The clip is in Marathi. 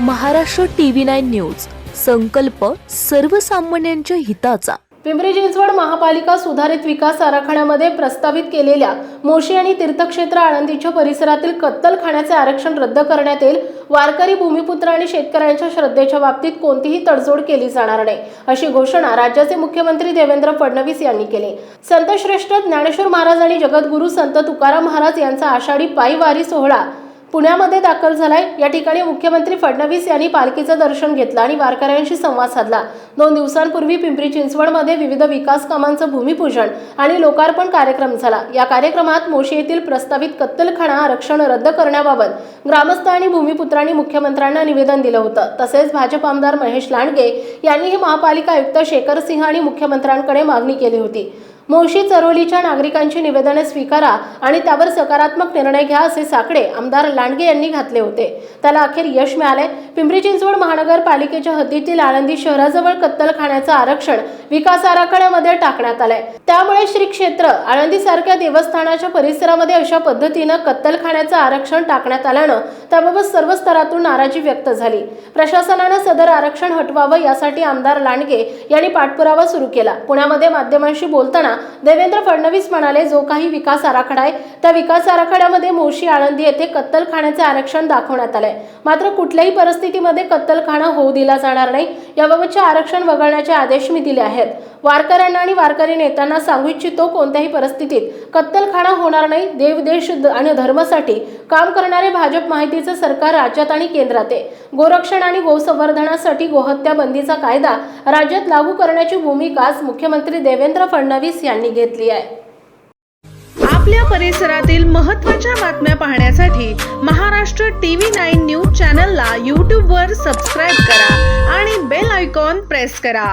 Maharashtra TV nine news. संकल्प सर्वसामान्यांच्या हिताचा. पिंपरी चिंचवड महापालिका सुधारित विकास आराखड्यामध्ये प्रस्तावित केलेल्या मोशी आणि तीर्थक्षेत्र आळंदीच्या परिसरातील कत्तलखान्याचे आरक्षण रद्द करण्यात येईल. वारकरी भूमिपुत्र आणि शेतकऱ्यांच्या श्रद्धेच्या बाबतीत कोणतीही तडजोड केली जाणार नाही अशी घोषणा राज्याचे मुख्यमंत्री देवेंद्र फडणवीस यांनी केली. संतश्रेष्ठ ज्ञानेश्वर महाराज आणि जगद्गुरू संत तुकाराम महाराज यांचा आषाढी पायी वारी सोहळा पुण्यामध्ये दाखल झालाय. या ठिकाणी मुख्यमंत्री फडणवीस यांनी पालखीचं दर्शन घेतलं आणि वारकऱ्यांशी संवाद साधला. दोन दिवसांपूर्वी पिंपरी चिंचवडमध्ये विविध विकास कामांचं भूमिपूजन आणि लोकार्पण कार्यक्रम झाला. या कार्यक्रमात मोशी येथील प्रस्तावित कत्तलखाना आरक्षण रद्द करण्याबाबत ग्रामस्थ आणि भूमिपुत्रांनी मुख्यमंत्र्यांना निवेदन दिलं होतं. तसेच भाजप आमदार महेश लांडगे यांनीही महापालिका आयुक्त शेखर सिंह आणि मुख्यमंत्र्यांकडे मागणी केली होती. मोशी चरोलीच्या नागरिकांची निवेदने स्वीकारा आणि त्यावर सकारात्मक निर्णय घ्या असे साकडे आमदार लांडगे यांनी घातले होते. त्याला अखेर यश मिळाले पिंपरी चिंचवड महानगरपालिकेच्या हद्दीतील आळंदी शहराजवळ कत्तलखान्याचं आरक्षण विकास आराखड्यामध्ये टाकण्यात आलंय. त्यामुळे श्री क्षेत्र आळंदीसारख्या देवस्थानाच्या परिसरामध्ये अशा पद्धतीनं कत्तलखान्याचं आरक्षण टाकण्यात आल्यानं त्याबाबत सर्व स्तरातून नाराजी व्यक्त झाली. प्रशासनानं सदर आरक्षण हटवावं यासाठी आमदार लांडगे यांनी पाठपुरावा सुरू केला. पुण्यामध्ये माध्यमांशी बोलताना देवेंद्र फडणवीस म्हणाले जो काही विकास आराखडा आहे त्या विकास आराखड्यामध्ये मोशी आळंदी येथे कत्तलखान्याचे आरक्षण दाखवण्यात आलंय. मात्र कुठल्याही परिस्थितीमध्ये कत्तलखाना होऊ दिला जाणार नाही. याबाबतचे आरक्षण वगळण्याचे आदेश मी दिले आहेत. वारकऱ्यांना आणि वारकरी नेत्यांना सांगू इच्छितो कोणत्याही परिस्थितीत कत्तलखाना होणार नाही. देव देश आणि धर्मासाठी काम करणारे भाजप माहितीचं सरकार राज्यात आणि केंद्रात आहे. गोरक्षण आणि गोसंवर्धनासाठी गोहत्या बंदीचा कायदा राज्यात लागू करण्याची भूमिका मुख्यमंत्री देवेंद्र फडणवीस यांनी घेतली आहे. आपल्या परिसरातील महत्त्वाच्या बातम्या पाहण्यासाठी महाराष्ट्र टीव्ही नाईन न्यूज चॅनलला यूट्यूबवर सबस्क्राईब करा. प्रेस करा.